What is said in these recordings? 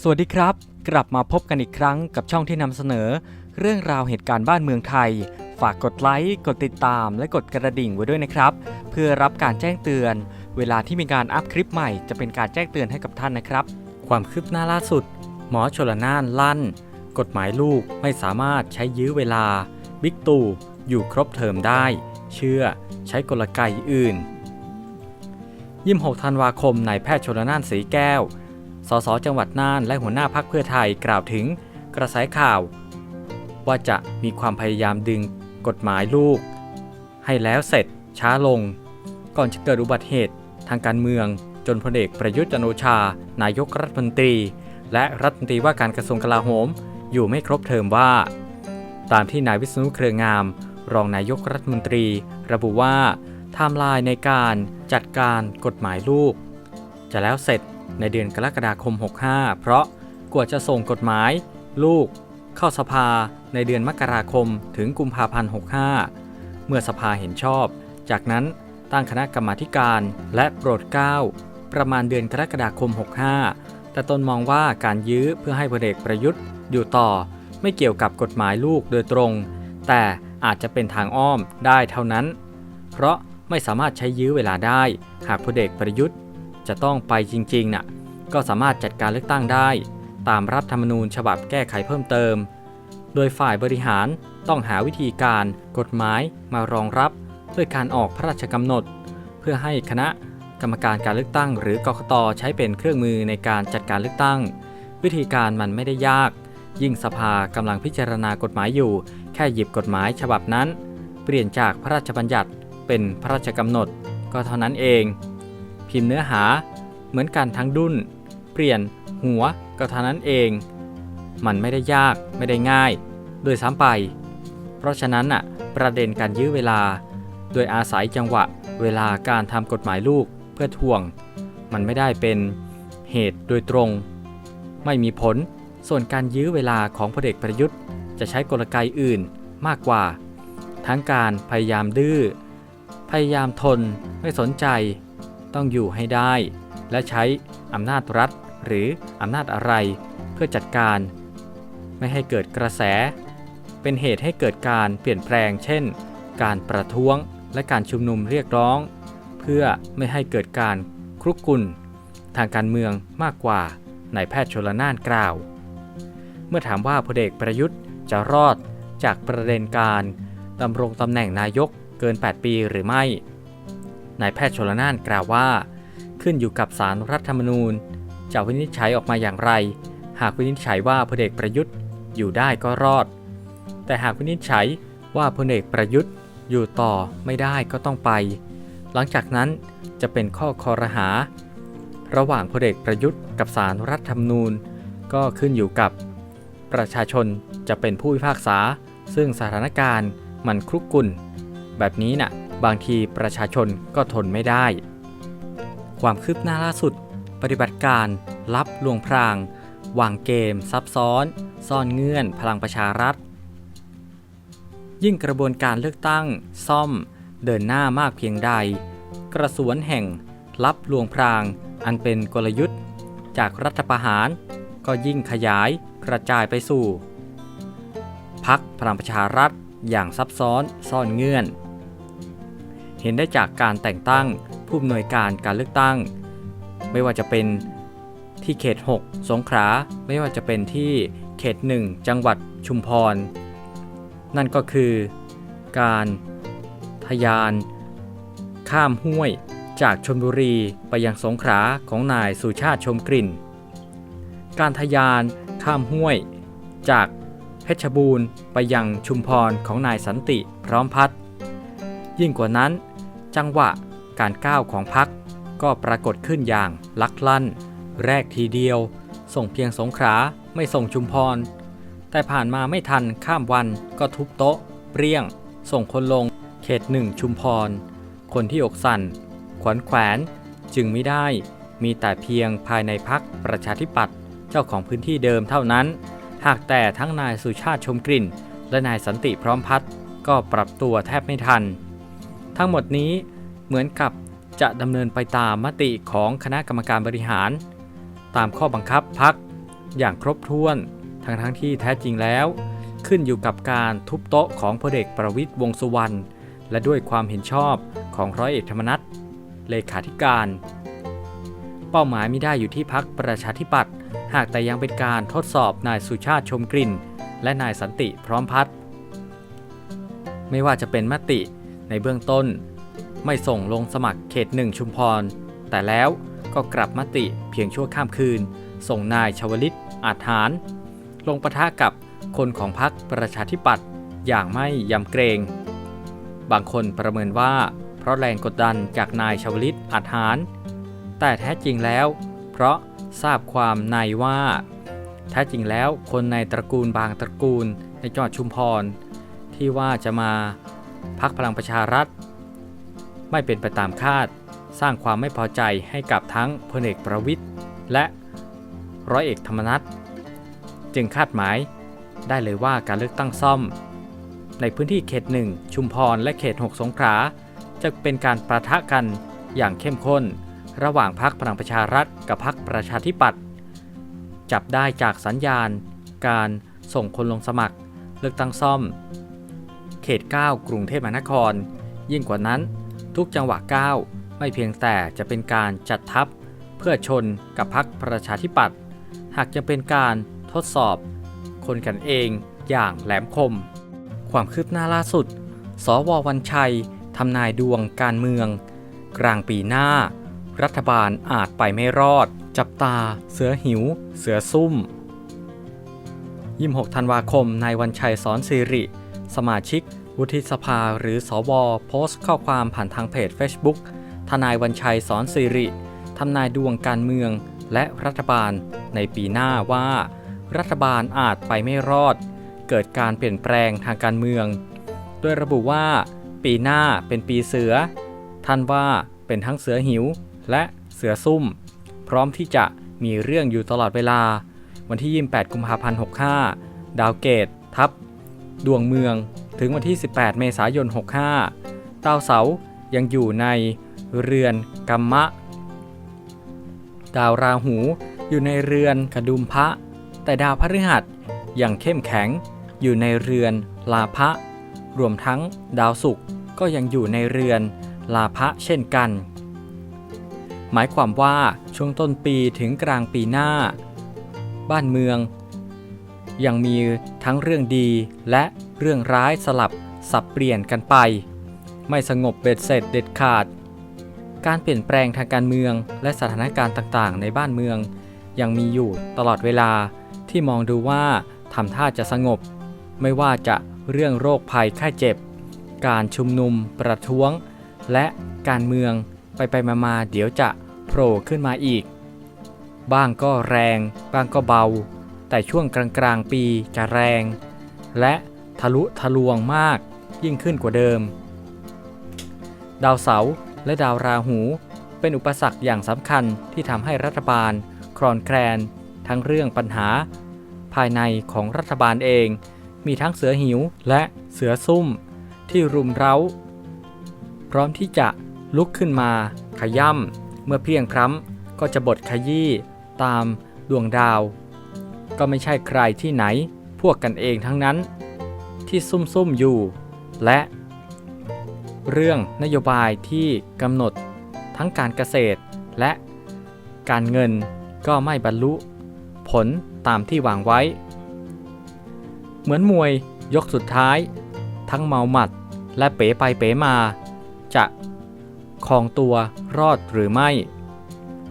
สวัสดีครับ กลับมาพบกันอีกครั้งกับช่องที่นำเสนอ เรื่องราวเหตุการณ์บ้านเมืองไทย ฝากกดไลค์กดติดตาม และกดกระดิ่งไว้ด้วยนะครับ เพื่อรับการแจ้งเตือน เวลาที่มีการอัพคลิปใหม่จะเป็นการแจ้งเตือนให้กับท่านนะครับ ความคืบหน้าล่าสุด หมอชลนานลั่น กฎหมายลูกไม่สามารถใช้ยื้อเวลา บิ๊กตู่อยู่ครบเทอมได้ เชื่อใช้กลไกอื่นยี่หกธันวาคมนายแพทย์ชลนานสีแก้ว สสจังหวัดน่านและหัวหน้าพักเพื่อไทยกล่าวถึงกระแสข่าว ว่าจะมีความพยายามดึงกฎหมายลูก ให้แล้วเสร็จช้าลง ก่อนจะเกิดอุบัติเหตุทางการเมือง จนพลเอกประยุทธ์จันโอชา นายกรัฐมนตรี และรัฐมนตรีว่าการกระทรวงกลาโหม อยู่ไม่ครบเทอมว่า ตามที่นายวิษณุเครืองาม รองนายกรัฐมนตรี ระบุว่าไทม์ไลน์ในการจัดการกฎหมายลูก จะแล้วเสร็จ ในเดือนกรกฎาคม 65 เพราะกว่าจะส่งกฎหมาย ลูก เข้าสภาในเดือนมกราคมถึงกุมภาพันธ์ 65 เมื่อสภาเห็นชอบ จากนั้นตั้งคณะกรรมาการและโปรดเกล้าประมาณเดือนกรกฎาคม 65 แต่ตนมองว่าการยื้อเพื่อให้พลเอกประยุทธ์อยู่ต่อไม่เกี่ยวกับกฎหมายลูกโดยตรง แต่อาจจะเป็นทางอ้อมได้เท่านั้น เพราะไม่สามารถใช้ยื้อเวลาได้ หากพลเอกประยุทธ์ จะต้องไปจริงๆน่ะก็สามารถจัดการเลือกตั้งได้ ตามรัฐธรรมนูญฉบับแก้ไขเพิ่มเติม โดยฝ่ายบริหารต้องหาวิธีการกฎหมายมารองรับด้วยการออกพระราชกำหนด เพื่อให้คณะกรรมการการเลือกตั้ง หรือกกตใช้เป็นเครื่องมือในการจัดการเลือกตั้ง วิธีการมันไม่ได้ยาก ยิ่งสภากำลังพิจารณากฎหมายอยู่ แค่หยิบกฎหมายฉบับนั้น เปลี่ยนจากพระราชบัญญัติเป็นพระราชกำหนด ก็เท่านั้นเอง พิมพ์เนื้อหา เหมือนกันทั้งดุนเปลี่ยน หัวก็เท่านั้นเอง มันไม่ได้ยากไม่ได้ง่ายโดยซ้ำไป เพราะฉะนั้นอะประเด็นการยื้อเวลา โดยอาศัยจังหวะเวลาการทำกฎหมายลูกเพื่อทวง มันไม่ได้เป็นเหตุโดยตรง ไม่มีผลส่วนการยื้อเวลาของพลเอกประยุทธ์ จะใช้กลไกอื่นมากกว่า ทั้งการพยายามดื้อ พยายามทนไม่สนใจ ต้องอยู่ให้ได้ และใช้อำนาจรัฐหรืออำนาจอะไรเพื่อจัดการ ไม่ให้เกิดกระแส เป็นเหตุให้เกิดการเปลี่ยนแปลง เช่น การประท้วงและการชุมนุมเรียกร้อง เพื่อไม่ให้เกิดการครุกกุนทางการเมืองมากกว่านายแพทย์ชลนานกล่าว เมื่อถามว่าพลเอกประยุทธ์จะรอดจากประเด็นการดำรงตำแหน่งนายกเกิน 8 ปีหรือไม่ นายแพทย์ชลนานกล่าวว่า ขึ้นอยู่กับสารรัฐธรรมนูญ จะวินิจฉัยออกมาอย่างไร หากวินิจฉัยว่าพลเอกประยุทธ์อยู่ได้ก็รอด แต่หากวินิจฉัยว่าพลเอกประยุทธ์อยู่ต่อไม่ได้ก็ต้องไป หลังจากนั้นจะเป็นข้อคอรหา ระหว่างพลเอกประยุทธ์กับสารรัฐธรรมนูญ ก็ขึ้นอยู่กับ ประชาชนจะเป็นผู้พิพากษา ซึ่งสถานการณ์มันครุกกุ่นแบบนี้น่ะ บางทีประชาชนก็ทนไม่ได้ ความคืบหน้าล่าสุด ปฏิบัติการ ลับลวงพราง วางเกม ซับซ้อน ซ่อนเงื่อนพลังประชารัฐ ยิ่งกระบวนการเลือกตั้ง ซ่อม เดินหน้ามากเพียงใด กระสวนแห่ง ลับลวงพราง อันเป็นกลยุทธ์ จากรัฐประหาร ก็ยิ่งขยายกระจายไปสู่พักพลังประชารัฐอย่างซับซ้อนซ่อนเงื่อน เห็นได้จากการแต่งตั้งผู้อำนวยการการเลือกตั้ง ไม่ว่าจะเป็นที่เขต 6 สงขลาไม่ว่าจะเป็นที่เขต 1 จังหวัดชุมพร นั่นก็คือการทะยาน ข้ามห้วยจากชนบุรีไปยังสงขลาของนายสุชาติชมกลิ่น การทะยานข้ามห้วย จากเพชรบูรณ์ไปยังชุมพรของนายสันติพร้อมพัฒยิ่งกว่านั้น จังหวะการก้าวของพักก็ปรากฏขึ้นอย่างลักลั่น แรกทีเดียว ส่งเพียงสงขาไม่ส่งชุมพร แต่ผ่านมาไม่ทันข้ามวันก็ทุบโต๊ะ เปรี้ยง ส่งคนลง เขตหนึ่งชุมพร คนที่อกสั่น ขวัญแขวนจึงไม่ได้ มีแต่เพียงภายในพักประชาธิปัตย์เจ้าของพื้นที่เดิมเท่านั้น หากแต่ทั้งนายสุชาติชมกลิ่น และนายสันติพร้อมพัฒน์ก็ปรับตัวแทบไม่ทัน ทั้งหมดนี้เหมือนกับจะดำเนินไปตามมติของคณะกรรมการบริหาร ตามข้อบังคับพักอย่างครบถ้วนทั้งทั้งที่แท้จริงแล้ว ขึ้นอยู่กับการทุบโต๊ะของพลเอกประวิตยวงสุวรรณและด้วยความเห็นชอบของร้อยเอกธรรมนัฐเลขาธิการ เป้าหมายไม่ได้อยู่ที่พักประชาธิปัตย์หากแต่ยังเป็นการทดสอบนายสุชาติชมกลิ่น และนายสันติพร้อมพัฒน์ไม่ว่าจะเป็นมติ ในเบื้องต้น ไม่ส่งลงสมัครเขตหนึ่งชุมพร แต่แล้วก็กลับมติเพียงชั่วข้ามคืน ส่งนายชวลิตอาจหาร ลงประทะกับคนของพรรคประชาธิปัตย์อย่างไม่ยำเกรง บางคนประเมินว่า เพราะแรงกดดันจากนายชวลิตอาจหาร แต่แท้จริงแล้ว เพราะทราบความในว่า แท้จริงแล้วคนในตระกูลบางตระกูลในจังหวัดชุมพร ที่ว่าจะมา พักพลังประชารัฐ ไม่เป็นไปตามคาด สร้างความไม่พอใจให้กับทั้งพลเอกประวิทย์และร้อยเอกธรรมนัฐจึงคาดหมายได้เลยว่าการเลือกตั้งซ่อม ในพื้นที่เขตหนึ่งชุมพรและเขต 6 สงขลาจะเป็นการประทะกันอย่างเข้มข้น ระหว่างพรรคพลังประชารัฐกับพรรคประชาธิปัตย์จับได้จากสัญญาณ การส่งคนลงสมัคร เลือกตั้งซ่อม เขต 9 กรุงเทพมหานคร ยิ่งกว่านั้น ทุกจังหวะก้าวไม่เพียงแต่จะเป็นการจัดทัพเพื่อชนกับพรรคประชาธิปัตย์หากจะเป็นการทดสอบ คนกันเองอย่างแหลมคม ความคืบหน้าล่าสุด สววันชัยทำนายดวงการเมือง กลางปีหน้า รัฐบาลอาจไปไม่รอด จับตา เสือหิว เสือซุ่ม 26 ธันวาคมนายวันชัยสอนสิริ สมาชิก วุฒิสภาหรือสวโพสต์ข้อความผ่านทางเพจ Facebook ทนายวันชัยสอนสิริทำนายดวงการเมืองและรัฐบาลในปีหน้าว่า รัฐบาลอาจไปไม่รอด เกิดการเปลี่ยนแปลงทางการเมือง โดยระบุว่า ปีหน้าเป็นปีเสือ ท่านว่าเป็นทั้งเสือหิวและเสือซุ่ม พร้อมที่จะมีเรื่องอยู่ตลอดเวลา วันที่ 28 กุมภาพันธ์ 65 ดาวเกตทับ ดวงเมืองถึงวันที่ 18 เมษายน 65 ดาวเสาร์ยังอยู่ในเรือนกัมมะ ดาวราหูอยู่ในเรือนกดุมพระ แต่ดาวพฤหัสยังเข้มแข็งอยู่ในเรือนลาภะรวมทั้งดาวศุกร์ก็ยังอยู่ในเรือนลาภะเช่นกัน หมายความว่าช่วงต้นปีถึงกลางปีหน้า บ้านเมือง ยังมีทั้งเรื่องดีและเรื่องร้ายสลับสับเปลี่ยนกันไป ไม่สงบเบ็ดเสร็จเด็ดขาด การเปลี่ยนแปลงทางการเมืองและสถานการณ์ต่างๆ ในบ้านเมือง ยังมีอยู่ตลอดเวลาที่มองดูว่าทำท่าจะสงบ ไม่ว่าจะเรื่องโรคภัยไข้เจ็บ การชุมนุมประท้วง และการเมืองไปไปมามาๆเดี๋ยวจะโผล่ขึ้นมาอีก บ้างก็แรง บ้างก็เบา แต่ช่วงกลางๆปีจะแรง และทะลุทะลวงมากยิ่งขึ้นกว่าเดิม ดาวเสาร์และดาวราหู เป็นอุปสรรคอย่างสำคัญที่ทำให้รัฐบาลคลอนแคลน ทั้งเรื่องปัญหา ภายในของรัฐบาลเอง มีทั้งเสือหิวและเสือซุ่มที่รุมเร้า พร้อมที่จะลุกขึ้นมาขย่ำเมื่อเพียงพร้ำก็จะบดขยี้ตามดวงดาว ก็ไม่ใช่ใครที่ไหน พวกกันเองทั้งนั้น ที่ซุ่มๆอยู่ และ เรื่องนโยบายที่กำหนดทั้งการเกษตรและการเงินก็ไม่บรรลุ ผลตามที่วางไว้ เหมือนมวยยกสุดท้าย ทั้งเมาหมัดและเป๋ไปเป๋มา จะครองตัวรอดหรือไม่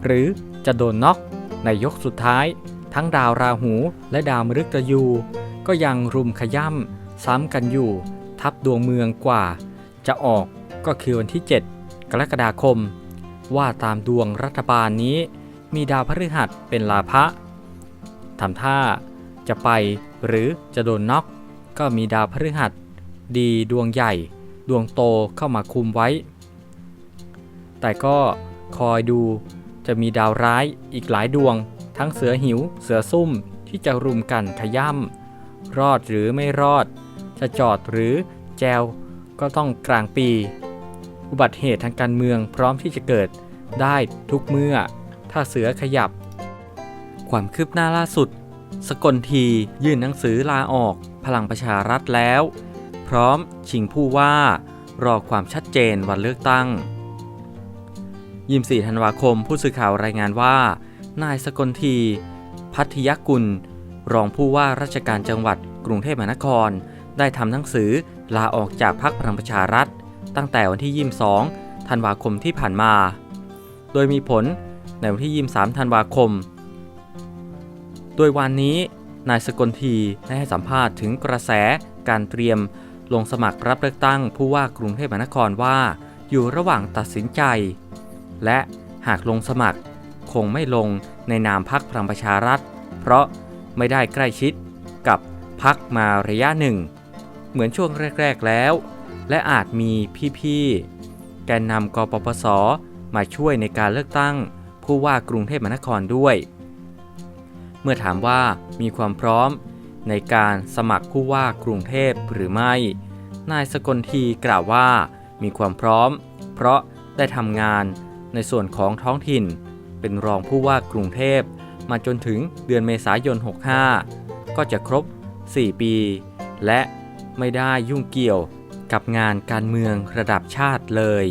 หรือจะโดนน็อกในยกสุดท้าย ทั้งดาวราหูและดาวมฤตยู ก็ยังรุมขย่ำซ้ำกันอยู่ ทับดวงเมืองกว่า จะออกก็คือวันที่ 7 กรกฎาคม ว่าตามดวงรัฐบาลนี้ มีดาวพฤหัสเป็นลาภะทำท่าจะไปหรือจะโดนน็อกก็มีดาวพฤหัส ดีดวงใหญ่ ดวงโตเข้ามาคุมไว้ แต่ก็คอยดูจะมีดาวร้ายอีกหลายดวง ทั้งเสือหิว เสือซุ่มที่จะรุมกันขย่ำรอดหรือไม่รอด จะจอดหรือแจวก็ต้องกลางปี อุบัติเหตุทางการเมืองพร้อมที่จะเกิดได้ทุกเมื่อ ถ้าเสือขยับ ความคืบหน้าล่าสุด สกลทียื่นหนังสือลาออกพลังประชารัฐแล้ว พร้อมชิงผู้ว่ารอความชัดเจนวันเลือกตั้ง 24 ธันวาคมผู้สื่อข่าวรายงานว่า นายสกลที พัทยกุล รองผู้ว่าราชการจังหวัดกรุงเทพมหานคร ได้ทำหนังสือลาออกจากพรรคพลังประชารัฐ ตั้งแต่วันที่ 22 ธันวาคมที่ผ่านมา โดยมีผลในวันที่ 23 ธันวาคม โดยวันนี้ นายสกลทีได้ให้สัมภาษณ์ถึงกระแสการเตรียมลงสมัครรับเลือกตั้งผู้ว่ากรุงเทพมหานครว่า อยู่ระหว่างตัดสินใจ และหากลงสมัคร คงไม่ลงในนามพักพลังประชารัฐ เพราะไม่ได้ใกล้ชิดกับพักมาระยะหนึ่ง เหมือนช่วงแรก ๆแล้ว และอาจมีพี่ๆ แกนนำกปปส มาช่วยในการเลือกตั้ง ผู้ว่ากรุงเทพมหานครด้วย เมื่อถามว่ามีความพร้อมในการสมัครผู้ว่ากรุงเทพหรือไม่ นายสกลทีกล่าวว่ามีความพร้อม เพราะได้ทำงานในส่วนของท้องถิ่น เป็นรองผู้ว่ากรุงเทพ มาจนถึงเดือนเมษายน 65 ก็จะครบ 4 ปี และไม่ได้ยุ่งเกี่ยวกับงานการเมืองระดับชาติเลย